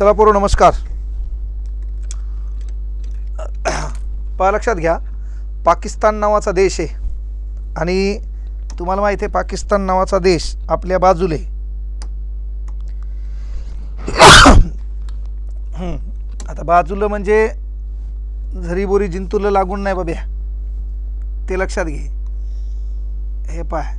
चला पोरो नमस्कार. पहा लक्षात घ्या. पाकिस्तान नावाचा देश आहे. आणि तुम्हाला माहिती आहे पाकिस्तान नावाचा देश आपल्या बाजूला आता बाजूला म्हणजे झरीबोरी जिंतूला लागून नाही बाब्या. ते लक्षात घे. हे पाय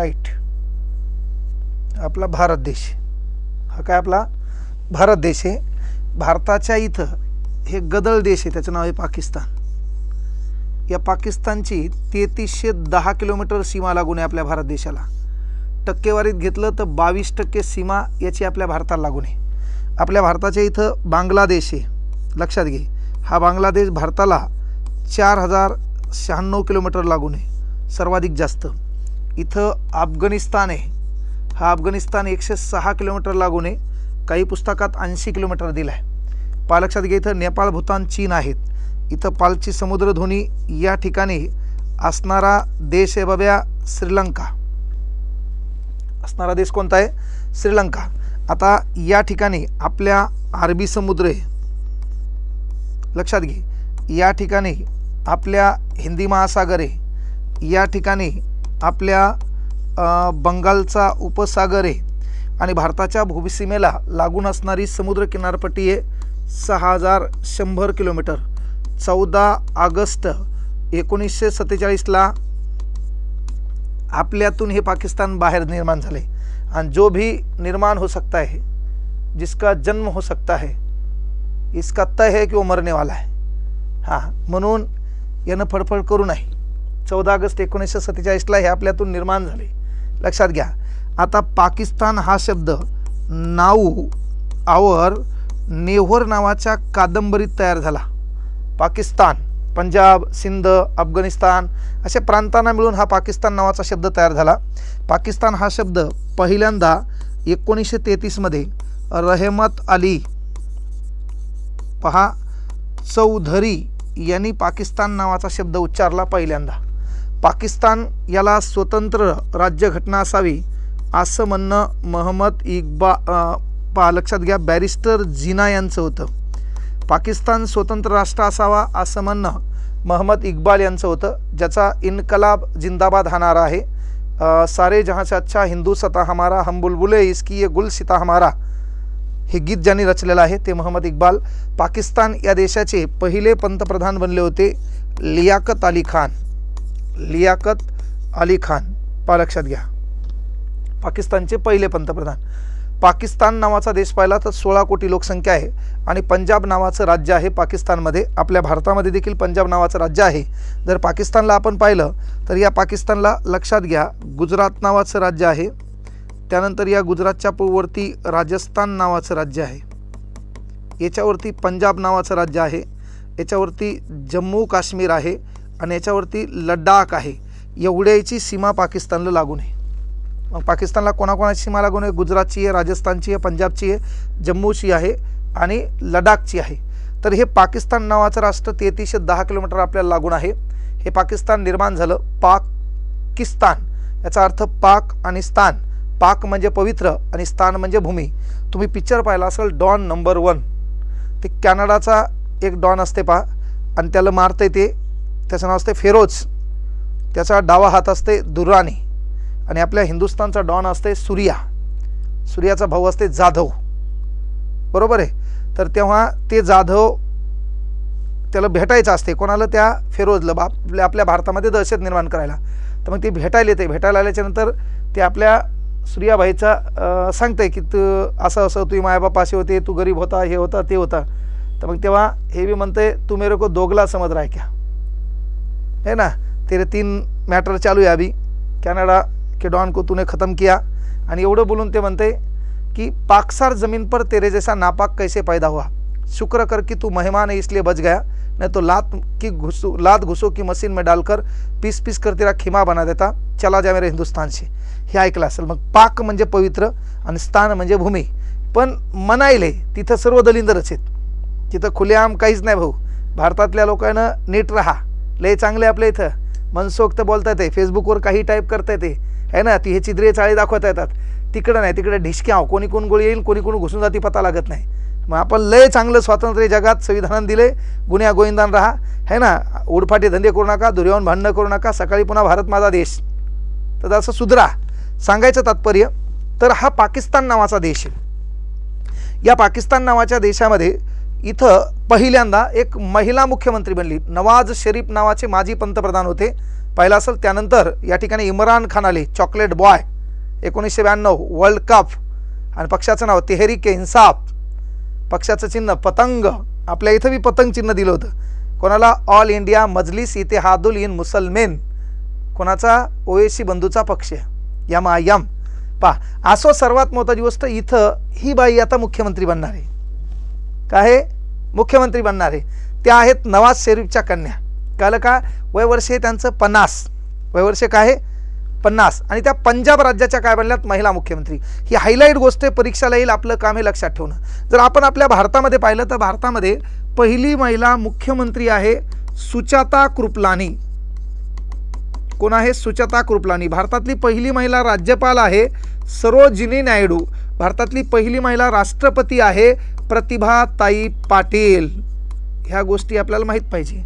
राईट आपला भारत देश. हा काय आपला भारत देश आहे. भारताच्या इथं हे गदळ देश आहे त्याचं नाव आहे पाकिस्तान. या पाकिस्तानची तेहतीसशे दहा किलोमीटर सीमा लागून आहे आपल्या भारत देशाला. टक्केवारीत घेतलं तर बावीस टक्के सीमा याची आपल्या भारताला लागून आहे. आपल्या भारताच्या इथं बांगलादेश आहे. लक्षात घे. हा बांगलादेश भारताला चार हजार शहाण्णव किलोमीटर लागून आहे. सर्वाधिक जास्त. इथं अफगाणिस्तान आहे. हा अफगाणिस्तान एकशे सहा किलोमीटर लागून आहे. काही पुस्तकात ऐंशी किलोमीटर दिला आहे पा लक्षात घे इथं नेपाळ भूतान चीन आहेत. इथं पालची समुद्रधुनी या ठिकाणी असणारा देश आहे बाब्या श्रीलंका. असणारा देश कोणता आहे? श्रीलंका. आता या ठिकाणी आपल्या अरबी समुद्र आहे. लक्षात घे या ठिकाणी आपल्या हिंदी महासागर आहे. या ठिकाणी आपल्या बंगालचा उपसागर आहे आणि भारताच्या भूसीमेला लागून असणारी समुद्र किनारपट्टी आहे सहा हजार शंभर किलोमीटर. चौदा ऑगस्ट एकोणीसशे सत्तेचाळीसला आपल्यातून हे पाकिस्तान बाहेर निर्माण झाले. आणि जो भी निर्माण हो सकता है जिसका जन्म हो सकता है इसका तय है कि वो मरने वाला है. हां म्हणून यानं फडफड करू नाही चौदा ऑगस्ट एकोणीसशे सत्तेचाळीसला हे आपल्यातून निर्माण झाले. लक्षात घ्या आता पाकिस्तान हा शब्द नाऊ आवर नेव्हर नावाच्या कादंबरीत तयार झाला. पाकिस्तान पंजाब सिंध अफगाणिस्तान अशा प्रांतांना मिळून हा पाकिस्तान नावाचा शब्द तयार झाला. पाकिस्तान हा शब्द पहिल्यांदा एकोणीसशे तेहतीसमध्ये रहमत अली पहा चौधरी यांनी पाकिस्तान नावाचा शब्द उच्चारला पहिल्यांदा. पाकिस्तान याला स्वतंत्र राज्यघटना असावी असं म्हणणं महम्मद इक्बा पा लक्षात घ्या बॅरिस्टर जिना यांचं होतं. पाकिस्तान स्वतंत्र राष्ट्र असावा असं म्हणणं महम्मद इक्बाल यांचं होतं ज्याचा इन्कलाब जिंदाबाद हा नारा आहे सारे जहाँ से अच्छा हिंदू सता हमारा हम बुलबुले इसकी ये गुल सिता हमारा हे गीत ज्यांनी रचलेलं आहे ते मोहम्मद इक्बाल पाकिस्तान या देशाचे पहिले पंतप्रधान बनले होते लियाकत अली खान. लियाकत अली खान. पा लक्षात घ्या. पाकिस्तानचे पहिले पंतप्रधान. पाकिस्तान नावाचा देश पाहिला तर सोळा कोटी लोकसंख्या आहे आणि पंजाब नावाचं राज्य आहे पाकिस्तानमध्ये. आपल्या भारतामध्ये देखील पंजाब नावाचं राज्य आहे. जर पाकिस्तानला आपण पाहिलं तर या पाकिस्तानला लक्षात घ्या गुजरात नावाचं राज्य आहे. त्यानंतर या गुजरातच्या पूर्ववर्ती राजस्थान नावाचं राज्य आहे. याच्यावरती पंजाब नावाचं राज्य आहे. याच्यावरती जम्मू काश्मीर आहे. आणि याच्यावरती लडाख आहे. एवढ्याची सीमा पाकिस्तानला लागून आहे मग पाकिस्तानला कोणाकोणाची सीमा लागून आहे गुजरातची आहे राजस्थानची आहे पंजाबची आहे जम्मूची आहे आणि लडाखची आहे. तर हे पाकिस्तान नावाचं राष्ट्र तेहतीसशे दहा किलोमीटर आपल्याला लागून आहे. हे पाकिस्तान निर्माण झालं पाकिस्तान. याचा अर्थ पाक आणि स्थान. पाक म्हणजे पवित्र आणि स्थान म्हणजे भूमी. तुम्ही पिक्चर पाहिला असेल डॉन नंबर वन. ते कॅनडाचा एक डॉन असते पहा. आणि त्याला मारते ते. त्याचं नाव असते फेरोज. त्याचा डावा हात असते दुर्राणी. आणि आपल्या हिंदुस्थानचा डॉन असते सूर्या. सूर्याचा भाऊ असते जाधव. बरोबर आहे? तर तेव्हा ते जाधव त्याला भेटायचं असते. कोणाला? त्या फेरोजला. बाप आपल्या आपल्या भारतामध्ये दहशत निर्माण करायला. तर मग ते भेटायला येते. भेटायला आल्याच्यानंतर ते आपल्या सूर्याबाईचा सांगते सांगतंय की तू असं असं तुम्ही मायबापाशी होते तू गरीब होता हे होता ते होता. तर मग तेव्हा हे बी म्हणते तू मेरे को दोगला समज रहा क्या? है ना? तेरे तीन मॅटर चालू आहे अभी. कॅनडा के डॉन को तूने ख़त्म किया. आणि एवढं बोलून ते म्हणते कि पाकसार ज़मीन पर तेरे जैसा नापाक कैसे पैदा हुआ? शुक्र कर कि तू मेहमान है इसलिए बच गया नहीं तो लात की घुसो लात घुसो की मशीन में डालकर पीस पीस कर तेरा खिमा बना देता. चला जा मेरे हिंदुस्तान से. हे ऐकलं असेल मग पाक म्हणजे पवित्र आणि स्थान म्हणजे भूमी. पण मनाईले तिथं सर्व दलिंदरच आहेत. तिथं खुलेआम काहीच नाही भाऊ. भारतातल्या लोकांना नीट राहा. लय चांगले आपल्या इथं. मनसोक्त बोलता येते फेसबुकवर काही टाईप करता येते आहे ना? ती हे चिद्रे चाळी दाखवता येतात. तिकडं नाही तिकडे ढिशक्या कोणी कोण गोळी येईल कोणी कोण घुसून जाती पता लागत नाही. मग आपण लय चांगलं स्वातंत्र्य जगात संविधानानं दिले. गुन्ह्या गोविंदान राहा. है ना? उडफाटे धंदे करू नका दुर्याहून भांडणं करू नका. सकाळी पुन्हा भारत माझा देश. तर असं सुधरा. सांगायचं तात्पर्य तर हा पाकिस्तान नावाचा देश आहे. या पाकिस्तान नावाच्या देशामध्ये इथं पहिल्यांदा एक महिला मुख्यमंत्री बनली. नवाज शरीफ नावाचे माजी पंतप्रधान होते. पाहिलं असेल त्यानंतर या ठिकाणी इम्रान खान आले चॉकलेट बॉय. एकोणीसशे ब्याण्णव वर्ल्ड कप. आणि पक्षाचं नाव तेहरी के इन्साफ. पक्षाचं चिन्ह पतंग. आपल्या इथं मी पतंग चिन्ह दिलं होतं. कोणाला? ऑल इंडिया मजलिस इतिहादुल इन मुसलमेन. कोणाचा? ओएसी बंधूचा पक्ष यम आय यम. पा असो सर्वात महत्त्वाची गोष्ट इथं ही बाई आता मुख्यमंत्री बनणार आहे. काय आहे मुख्यमंत्री बनणार आहे त्या आहेत नवाज शरीफच्या कन्या. कळलं का? वयवर्षे त्यांचं पन्नास. वयवर्षे काय आहे पन्नास. आणि त्या पंजाब राज्याच्या काय बनल्यात? महिला मुख्यमंत्री. ही हायलाईट गोष्ट आहे परीक्षाला येईल आपलं काम हे लक्षात ठेवणं. जर आपण आपल्या भारतामध्ये पाहिलं तर भारतामध्ये पहिली महिला मुख्यमंत्री आहे सुचाता कृपलानी. कोण आहे? सुचता कृपलानी भारतातली पहिली महिला राज्यपाल आहे सरोजिनी नायडू. भारतातली पहिली महिला राष्ट्रपती आहे प्रतिभाताई पाटील. ह्या गोष्टी आपल्याला माहीत पाहिजे.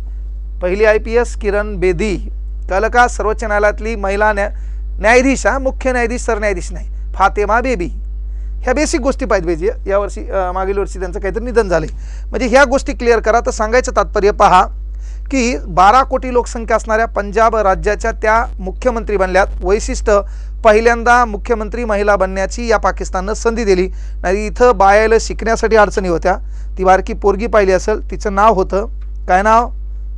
पहिली I P S Kiran Bedi. कळलं का सर्वोच्च न्यायालयातली महिला न्या न्यायाधीश हा मुख्य न्यायाधीश सरन्यायाधीश नाही. फातेमा बेबी. ह्या बेसिक गोष्टी पाहिजे पाहिजे. यावर्षी मागील वर्षी त्यांचं काहीतरी निधन झाले म्हणजे ह्या गोष्टी क्लिअर करा. तर सांगायचं तात्पर्य पहा की बारा कोटी लोकसंख्या असणाऱ्या पंजाब राज्याच्या त्या मुख्यमंत्री बनल्यात. वैशिष्ट्य पहिल्यांदा मुख्यमंत्री महिला बनण्याची या पाकिस्ताननं संधी दिली. नाही इथं बायाला शिकण्यासाठी अडचणी होत्या. ती बारकी पोरगी पाहिली असेल तिचं नाव होतं. काय नाव?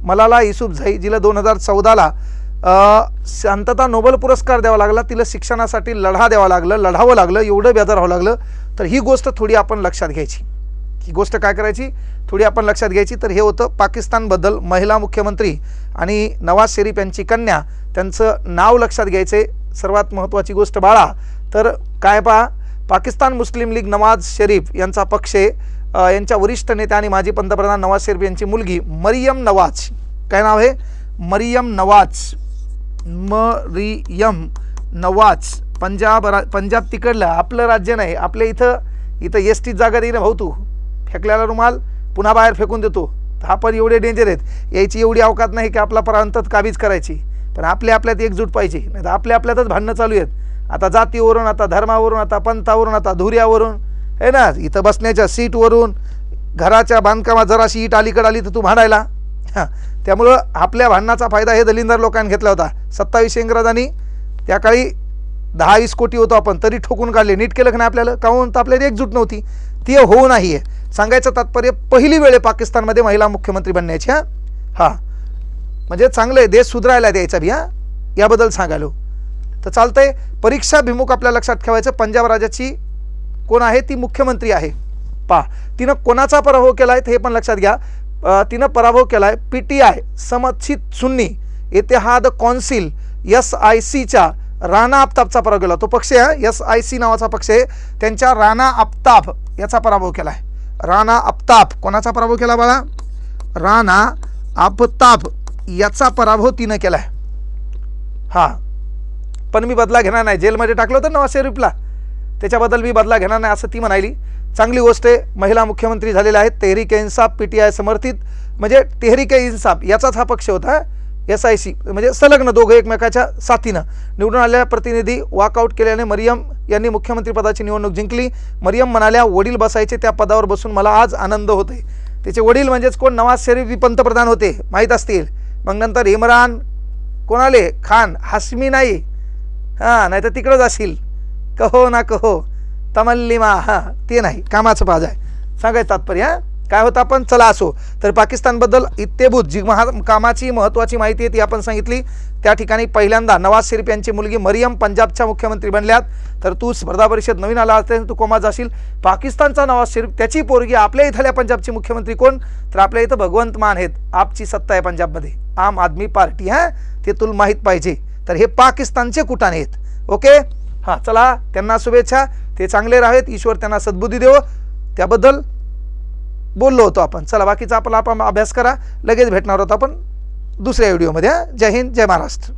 मलाला युसुफ झाई जिला दोन हजार चौदाला शांतता नोबेल पुरस्कार द्यावा लागला. तिला शिक्षणासाठी लढा द्यावा लागलं लढावं लागलं एवढं बेजार व्हावं लागलं. तर ही गोष्ट थोडी आपण लक्षात घ्यायची. ही गोष्ट काय करायची? थोडी आपण लक्षात घ्यायची. तर हे होतं पाकिस्तानबद्दल महिला मुख्यमंत्री आणि नवाज शरीफ यांची कन्या. त्यांचं नाव लक्षात घ्यायचे. सर्वात महत्त्वाची गोष्ट बाळा. तर काय पहा पाकिस्तान मुस्लिम लीग नवाज शरीफ यांचा पक्ष आहे. यांच्या वरिष्ठ नेत्या आणि माजी पंतप्रधान नवाज शरीफ यांची मुलगी मरियम नवाज. काय नाव आहे? मरियम नवाज. मरियम नवाज. पंजाब रा पंजाब तिकडलं. आपलं राज्य नाही. आपल्या इथं इथं एस टीत जागा देईन भाऊ तू. फेकलेला रुमाल पुन्हा बाहेर फेकून देतो. तर आपण एवढे डेंजर आहेत. यायची एवढी अवकात नाही की आपला प्रांतात काबीज करायची. पण आपल्या आपल्यात एकजूट पाहिजे. नाही तर आपल्या आपल्यातच भांडणं चालू आहेत. आता जातीवरून आता धर्मावरून आता पंथावरून आता धुऱ्यावरून आहे ना? इथं बसण्याच्या सीटवरून घराच्या बांधकामात जराशी ईट अलीकडे आली तर तू भांडायला. हां. त्यामुळं आपल्या भांडणाचा फायदा हे दलिंदर लोकांनी घेतला होता. सत्तावीस इंग्रजांनी त्या काळी दहा वीस कोटी होतो आपण तरी ठोकून काढले. नीट केलं की नाही आपल्याला? काहून? तर आपल्याला एकजूट नव्हती. ती होऊ नाही आहे सांगायचं तात्पर्य पहिली वेळ पाकिस्तानमध्ये महिला मुख्यमंत्री बनण्याची हां? हा. म्हणजे चांगलं आहे देश सुधारायला द्यायचा बी हां? याबद्दल सांगायलो तर चालतंय परीक्षाभिमुख आपल्या लक्षात ठेवायचं पंजाब राज्याची कोण आहे ती मुख्यमंत्री आहे. पा तिनं कोणाचा पराभव केला आहे हे पण लक्षात घ्या. तिनं पराभव केला आहे पी टी आय समर्थित Sunni Ittehad council S I सीच्या राणा आफताबचा पराभव केला. तो पक्ष आहे एस आय सी नावाचा पक्ष आहे. त्यांच्या राणा आफताब याचा पराभव केला आहे राणा आपताप कोणाचा पराभव केला बाळा? राणा आपताप याचा पराभव तिनं केला आहे हां. पण मी बदला घेणार नाही. जेलमध्ये टाकलं होतं नवाज शरीफला? त्याच्याबद्दल मी बदला घेणार नाही असं ती म्हणाली. चांगली गोष्ट आहे. महिला मुख्यमंत्री झालेल्या आहेत. तेहरीक के इन्साफ पी टी आय समर्थित. म्हणजे तेहरीक इन्साफ. याचाच हा पक्ष होता. एस आय सी म्हणजे संलग्न दोघं एकमेकाच्या साथीनं. निवडून आलेल्या प्रतिनिधी वॉकआउट केल्याने मरियम यांनी मुख्यमंत्रीपदाची निवडणूक जिंकली. मरियम म्हणाल्या वडील बसायचे त्या पदावर बसून मला आज आनंद होते त्याचे वडील म्हणजेच कोण? नवाज शरीफ पंतप्रधान होते माहीत असतील. मग नंतर इम्रान कोण आले खान हसमी नाही. हां नाही तर तिकडंच असतील कहो ना कहो. तमल्लिमा हां ते नाही. कामाचं पाज आहे. सांगायचं तात्पर्य हां? काय होतं आपण? चला असो. तर पाकिस्तानबद्दल इत्यभूत जी महा कामाची महत्त्वाची माहिती आहे ती आपण सांगितली. त्या ठिकाणी पहिल्यांदा नवाज शरीफ यांची मुलगी मरियम पंजाबच्या मुख्यमंत्री बनल्यात. तर तू स्पर्धा परिषद नवीन आला असेल तू कोमा जाशील. पाकिस्तानचा नवाज शरीफ त्याची पोरगी आपल्या इथल्या पंजाबची मुख्यमंत्री कोण? तर आपल्या इथं भगवंत मान आहेत. आपची सत्ता आहे पंजाबमध्ये. आम आदमी पार्टी हां? ते तुला माहीत पाहिजे. तर हे पाकिस्तानचे कुटाणे आहेत. ओके? हां चला. त्यांना शुभेच्छा. ते चांगले राहावेत. ईश्वर त्यांना सद्बुद्धी देवो. त्याबद्दल बोललो होतो आपण. चला बाकीचा आपला आपण अभ्यास करा. लगेच भेटणार होतो आपण दुसऱ्या व्हिडिओमध्ये जय हिंद जय महाराष्ट्र.